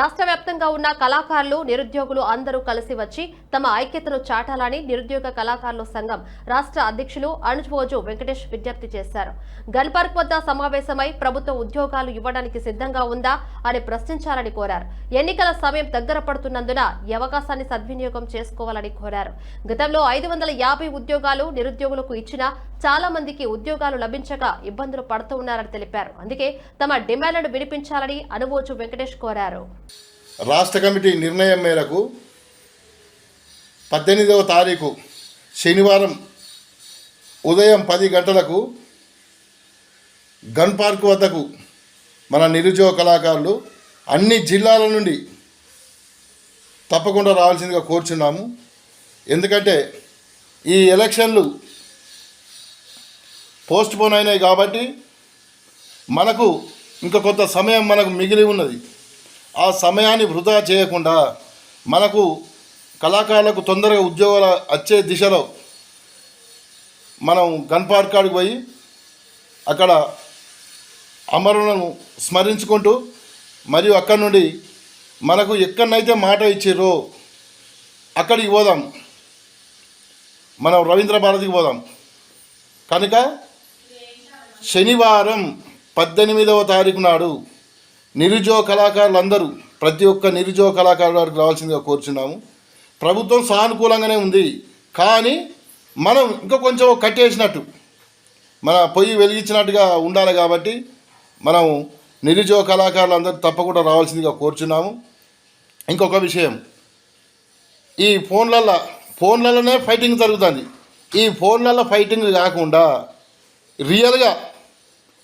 రాష్ట్ర వ్యాప్తంగా ఉన్న కళాకారులు నిరుద్యోగులు అందరూ కలిసి వచ్చి తమ ఐక్యతను చాటాలని నిరుద్యోగ కళాకారుల సంఘం రాష్ట్ర అధ్యక్షులు అణుజోజు వెంకటేష్ విజ్ఞప్తి చేశారు. గన్పార్క్ వద్ద సమావేశమై ప్రభుత్వ ఉద్యోగాలు ఇవ్వడానికి సిద్ధంగా ఉందా అని ప్రశ్నించాలని కోరారు. ఎన్నికల సమయం దగ్గర పడుతున్నందున ఈ అవకాశాన్ని సద్వినియోగం చేసుకోవాలని కోరారు. గతంలో ఐదు వందల యాభై ఉద్యోగాలు నిరుద్యోగులకు ఇచ్చినా చాలా మందికి ఉద్యోగాలు లభించక ఇబ్బందులు పడుతూ ఉన్నారని తెలిపారు. అందుకే తమ డిమాండ్లను వినిపించాలని అనువోజు వెంకటేష్ కోరారు. రాష్ట్ర కమిటీ నిర్ణయం మేరకు పద్దెనిమిదవ తారీఖు శనివారం ఉదయం పది గంటలకు గన్ పార్క్ వద్దకు మన నిరుద్యోగ కళాకారులు అన్ని జిల్లాల నుండి తప్పకుండా రావాల్సిందిగా కోరుచున్నాము. ఎందుకంటే ఈ ఎలక్షన్లు పోస్ట్ పోన్ అయినాయి కాబట్టి మనకు ఇంకా కొంత సమయం మనకు మిగిలి ఉన్నది. ఆ సమయాన్ని వృధా చేయకుండా మనకు కళాకారులకు తొందరగా ఉద్యోగాలు వచ్చే దిశలో మనం గన్ పార్క్ కాడికి పోయి అక్కడ అమరులను స్మరించుకుంటూ మరియు అక్కడి నుండి మనకు ఎక్కడనైతే మాట ఇచ్చిర్రో అక్కడికి పోదాం. మనం రవీంద్ర భారతికి పోదాం. కనుక శనివారం పద్దెనిమిదవ తారీఖు నాడు నిరుద్యోగ కళాకారులందరూ ప్రతి ఒక్క నిరుద్యోగ కళాకారులు వారికి రావాల్సిందిగా కోరుచున్నాము. ప్రభుత్వం సానుకూలంగానే ఉంది. కానీ మనం ఇంకా కొంచెం కట్టేసినట్టు మన పొయ్యి వెలిగించినట్టుగా ఉండాలి కాబట్టి మనం నిరుద్యోగ కళాకారులందరూ తప్పకుండా రావాల్సిందిగా కోరుచున్నాము. ఇంకొక విషయం ఈ ఫోన్లల్లో ఫోన్లలోనే ఫైటింగ్ జరుగుతుంది. ఈ ఫోన్లలో ఫైటింగ్ కాకుండా రియల్గా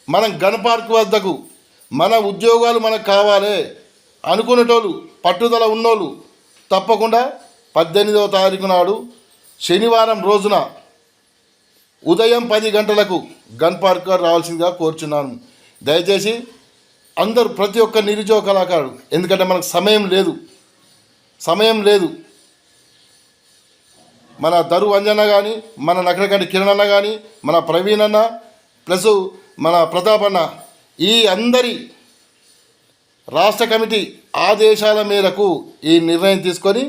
మనం గన్ పార్క్ వద్దకు మన ఉద్యోగాలు మనకు కావాలి అనుకునేటోళ్ళు పట్టుదల ఉన్నోళ్ళు తప్పకుండా పద్దెనిమిదవ తారీఖు నాడు శనివారం రోజున ఉదయం పది గంటలకు గన్ పార్కర్ రావాల్సిందిగా కోరుచున్నాను. దయచేసి అందరూ ప్రతి ఒక్క నిరుద్యోగ కళాకారుడు ఎందుకంటే మనకు సమయం లేదు సమయం లేదు. మన దరు అంజన కానీ మన నకరకంటి కిరణ్ అన్న కానీ మన ప్రవీణ్ అన్న ప్లస్ మన ప్రతాప్ అన్న ఈ అందరి రాష్ట్ర కమిటీ ఆదేశాల మేరకు ఈ నిర్ణయం తీసుకొని